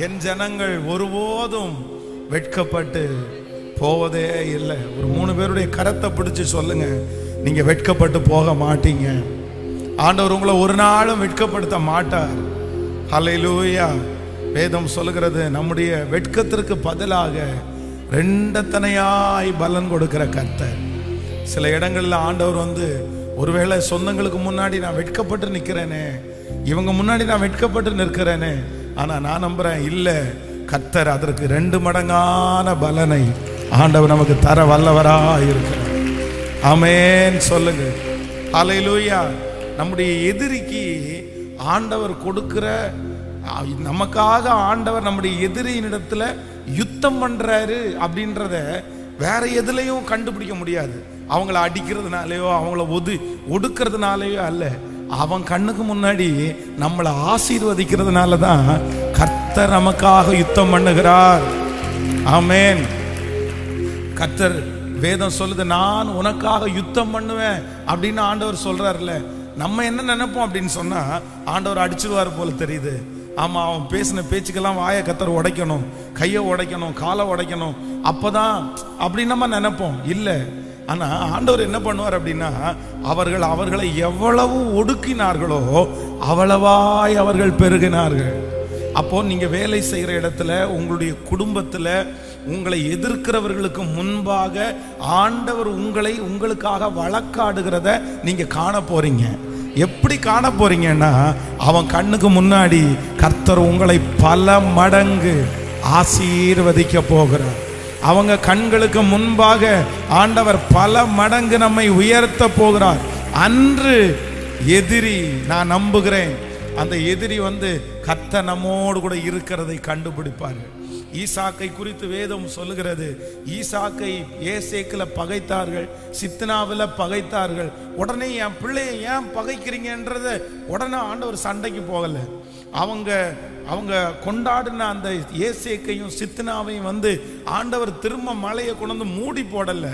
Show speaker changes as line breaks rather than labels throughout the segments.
என் ஜனங்கள் ஒருபோதும் வெட்கப்பட்டு போவதே இல்லை. ஒரு மூணு பேருடைய கரத்தை பிடிச்சி சொல்லுங்க. நீங்க வெட்கப்பட்டு போக மாட்டீங்க. ஆண்டவர் உங்களை ஒரு நாளும் வெட்கப்படுத்த மாட்டார். ஹalleluya. வேதம் சொல்லுகிறது நம்முடைய வெட்கத்திற்கு பதிலாக ரெண்டத்தனையாய் பலன் கொடுக்கிற கர்த்தர். சில இடங்களில் ஆண்டவர் வந்து ஒருவேளை சொந்தங்களுக்கு முன்னாடி நான் வெட்கப்பட்டு நிற்கிறேனே இவங்க முன்னாடி நான் வெட்கப்பட்டு நிற்கிறேனே ஆனா நான் நம்புறேன் இல்ல. கத்தர் அதற்கு ரெண்டு மடங்கான பலனை ஆண்டவர் நமக்கு தர வல்லவரா இருக்கிறார். அமேன் சொல்லுங்க. அலையிலூயா நம்முடைய எதிரிக்கு ஆண்டவர் கொடுக்கிற நமக்காக ஆண்டவர் நம்முடைய எதிரியினிடத்துல யுத்தம் பண்றாரு அப்படின்றத வேற எதுலையும் கண்டுபிடிக்க முடியாது. அவங்கள அடிக்கிறதுனாலேயோ அவங்கள ஒது ஒடுக்கிறதுனாலேயோ அல்ல. அவன் கண்ணுக்கு முன்னாடி நம்மளை ஆசீர்வதிக்கிறதுனால தான் கர்த்தர் நமக்காக யுத்தம் பண்ணுகிறார். ஆமேன். கர்த்தர் வேதம் சொல்லுது நான் உனக்காக யுத்தம் பண்ணுவேன். அப்படின்னு ஆண்டவர் சொல்றாருல நம்ம என்ன நினைப்போம் அப்படின்னு சொன்னா ஆண்டவர் அடிச்சிருவார் போல தெரியுது. ஆமா அவன் பேசின பேச்சுக்கெல்லாம் வாயை கத்தர் உடைக்கணும் கையை உடைக்கணும் காலை உடைக்கணும். அப்பதான் அப்படின்னு நம்ம நினைப்போம். இல்லை ஆனால் ஆண்டவர் என்ன பண்ணுவார் அப்படின்னா அவர்கள் அவர்களை எவ்வளவு ஒடுக்கினார்களோ அவ்வளவாய் அவர்கள் பெருகினார்கள். அப்போ நீங்கள் வேலை செய்கிற இடத்துல உங்களுடைய குடும்பத்தில் உங்களை எதிர்க்கிறவர்களுக்கு முன்பாக ஆண்டவர் உங்களை உங்களுக்காக வழக்காடுகிறத நீங்கள் காண போகிறீங்க எப்படி காண போகிறீங்கன்னா அவன் கண்ணுக்கு முன்னாடி கர்த்தர் உங்களை பல மடங்கு ஆசீர்வதிக்க போகிறார். அவங்க கண்களுக்கு முன்பாக ஆண்டவர் பல மடங்கு நம்மை உயர்த்த போகிறார். அன்று எதிரி நான் நம்புகிறேன். அந்த எதிரி வந்து கத்த நம்மோடு கூட இருக்கிறதை கண்டுபிடிப்பார்கள் ஈசாக்கை குறித்து வேதம் சொல்லுகிறது. ஈசாக்கை ஏசேக்கில் பகைத்தார்கள் சித்னாவில் பகைத்தார்கள். உடனே என் பிள்ளையை ஏன் பகைக்கிறீங்கன்றத உடனே ஆண்டவர் சண்டைக்கு போகலை. அவங்க அவங்க கொண்டாடின அந்த ஏசேக்கையும் சித்னாவையும் வந்து ஆண்டவர் திரும்ப மலையை கொண்டு வந்து மூடி போடல.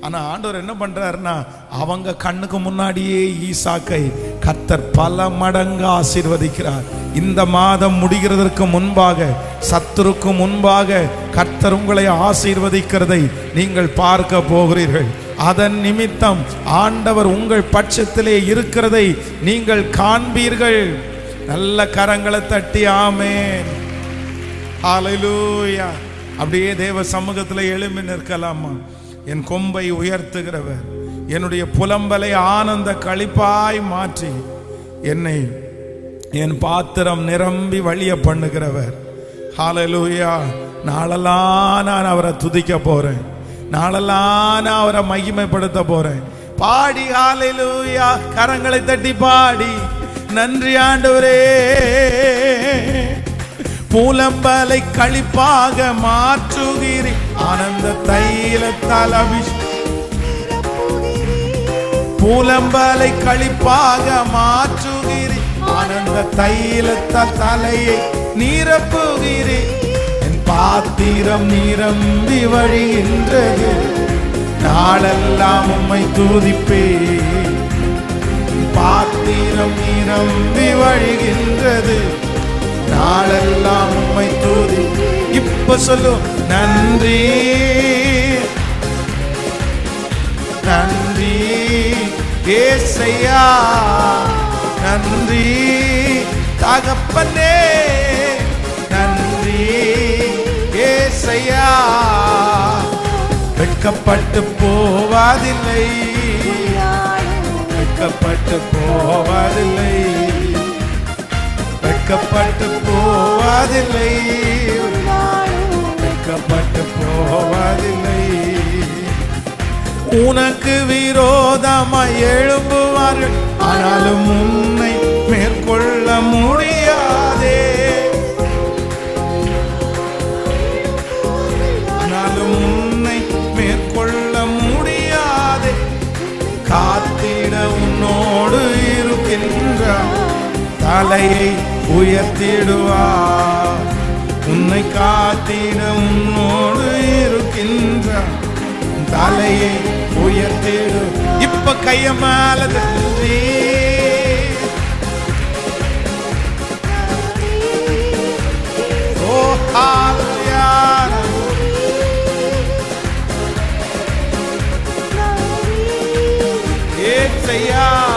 ஆனா ஆண்டவர் என்ன பண்றாருன்னா அவங்க கண்ணுக்கு முன்னாடியே ஈசாக்கை கர்த்தர் பல மடங்கு ஆசீர்வதிக்கிறார். இந்த மாதம் முடிகிறதற்கு முன்பாக சத்துருக்கு முன்பாக கர்த்தர் உங்களை ஆசீர்வதிக்கிறதை நீங்கள் பார்க்க போகிறீர்கள். அதன் நிமித்தம் ஆண்டவர் உங்கள் பட்சத்திலே இருக்கிறதை நீங்கள் காண்பீர்கள். நல்ல கரங்களை தட்டி ஆமேன். ஹalleluya அப்படியே தேவ சமூகத்தில் எழும்பி நிற்கலாமா? என் கொம்பை உயர்த்துகிறவர் என்னுடைய புலம்பலை ஆனந்த களிப்பாய் மாற்றி என்னை என் பாத்திரம் நிரம்பி வழிய பண்ணுகிறவர். ஹாலலூயா நாளெல்லாம் நான் அவரை துதிக்க போறேன். நாளெல்லாம் நான் அவரை மகிமைப்படுத்த போறேன். பாடி ஹாலலூயா கரங்களை தட்டி பாடி. நன்றி ஆண்டவரே. பூலம்பலை களிப்பாக மாற்றுகிறி ஆனந்த தைலத்தால் அபிஷ் புலம்பலை களிப்பாக மாற்றுகிறி ஆனந்த தைலத்தால் தலையை நிரப்புகிறி என் பாத்திரம் நிரம்பி வழிகின்றது. நாளெல்லாம் உம்மை பா நீரம் நிரம்பி வழிகின்றது. நாளெல்லாம் உண்மை தூதி. இப்ப சொல்லு நன்றி. நன்றி. ஏசையா நன்றி. தகப்பனே நன்றி. ஏசையா வெட்கப்பட்டு போவாதில்லை. வெட்கப்பட்டு போவதில்லை. வெட்கப்பட்டு போவதில்லை. வெட்கப்பட்டு போவதில்லை. உனக்கு விரோதமாய் எழும்புவார்கள். ஆனாலும் உன்னை மேற்கொள்ள முடியும். தலையை உயர்த்திடுவார் உன்னை காத்திட உன்னோடு இருக்கின்ற தலையை உயர்த்திடு. இப்ப கைய மேல தள்ளி. Yeah.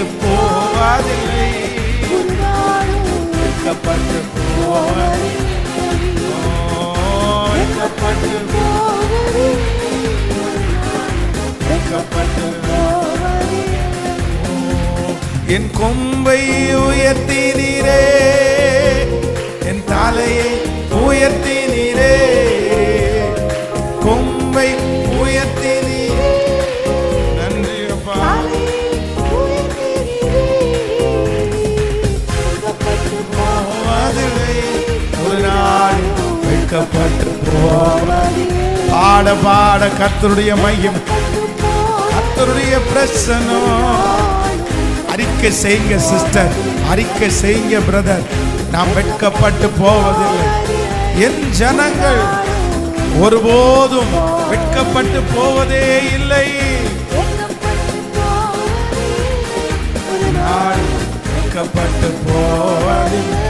வெட்கப்பட்டு போவாதில்லை வெட்கப்பட்டு போவாதில்லை வெட்கப்பட்டு என் கொம்பை உயர்த்தினீரே. என் தலையை உயர்த்தினீரே. வெட்கப்பட்டு போவதில்லை பாட பாட கத்தருடைய மையம். கத்தருடைய பிரசனம் அறிக்கை செய்யுங்க சிஸ்டர் அறிக்கை செய்யுங்க பிரதர் நாம் வெட்கப்பட்டு போவதில்லை. என் ஜனங்கள் ஒருபோதும் வெட்கப்பட்டு போவதே இல்லை. வெட்கப்பட்டு போவதில்லை.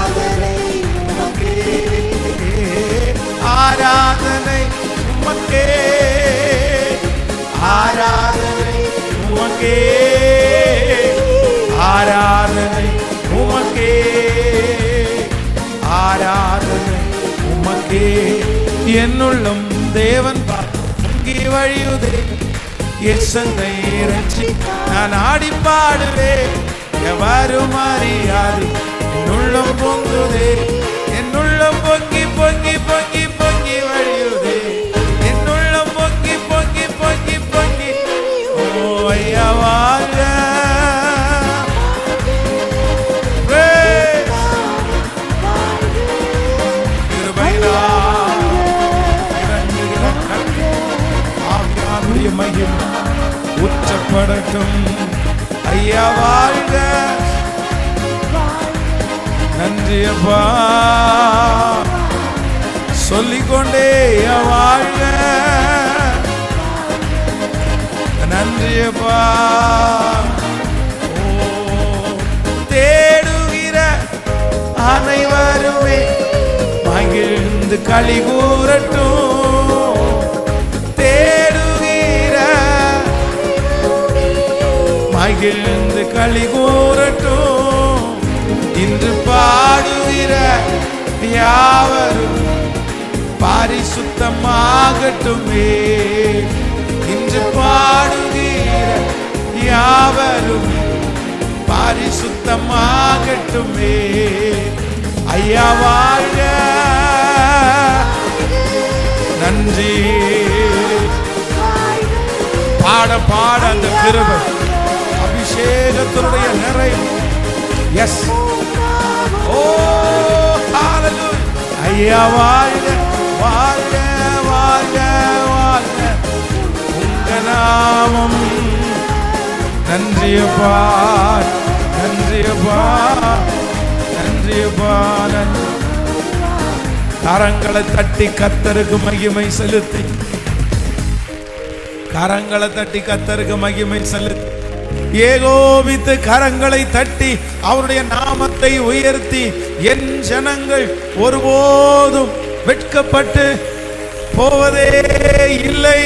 என்னுள்ளம் தேவன் பார்க்கி வழியுதே. எசனை இறைச்சி நான் ஆடி பாடுவே. எவ்வாறு மாறியாது என்னுள்ளம் பொங்குதே. என்னுள்ளம் பொங்கி படட்டும் ஐயா வாழ்க. நன்றி அப்பா. சொல்லிக்கொண்டே வாழ்க. நன்றி அப்பா. தேடுகிற அனைவருமே மகிழ்ந்து கழிவோ மகிழ்ந்து களி கூறட்டும். இன்று பாடுகிற யாவரும் பரிசுத்தமாகட்டுமே. இன்று பாடுகிற யாவரும் பரிசுத்தமாகட்டுமே. ஐயா வாழ்க. நன்றி. பாட பாட அந்த கிருபை அபிஷேகத்தினுடைய நிறை. எஸ் ஓ ஐயா வாழ்க வாழ்க வாழ்க வாழ்க. உங்க நாமம் நன்றியப்பா நன்றியப்பா நன்றியப்பா நன்றி கரங்களை தட்டி கத்தருக்கு மகிமை செலுத்தி. கரங்களை தட்டி கத்தருக்கு மகிமை செலுத்தி. ஏகோபித்து கரங்களை தட்டி அவருடைய நாமத்தை உயர்த்தி என் ஜனங்கள் ஒருபோதும் வெட்கப்பட்டு போவதே இல்லை.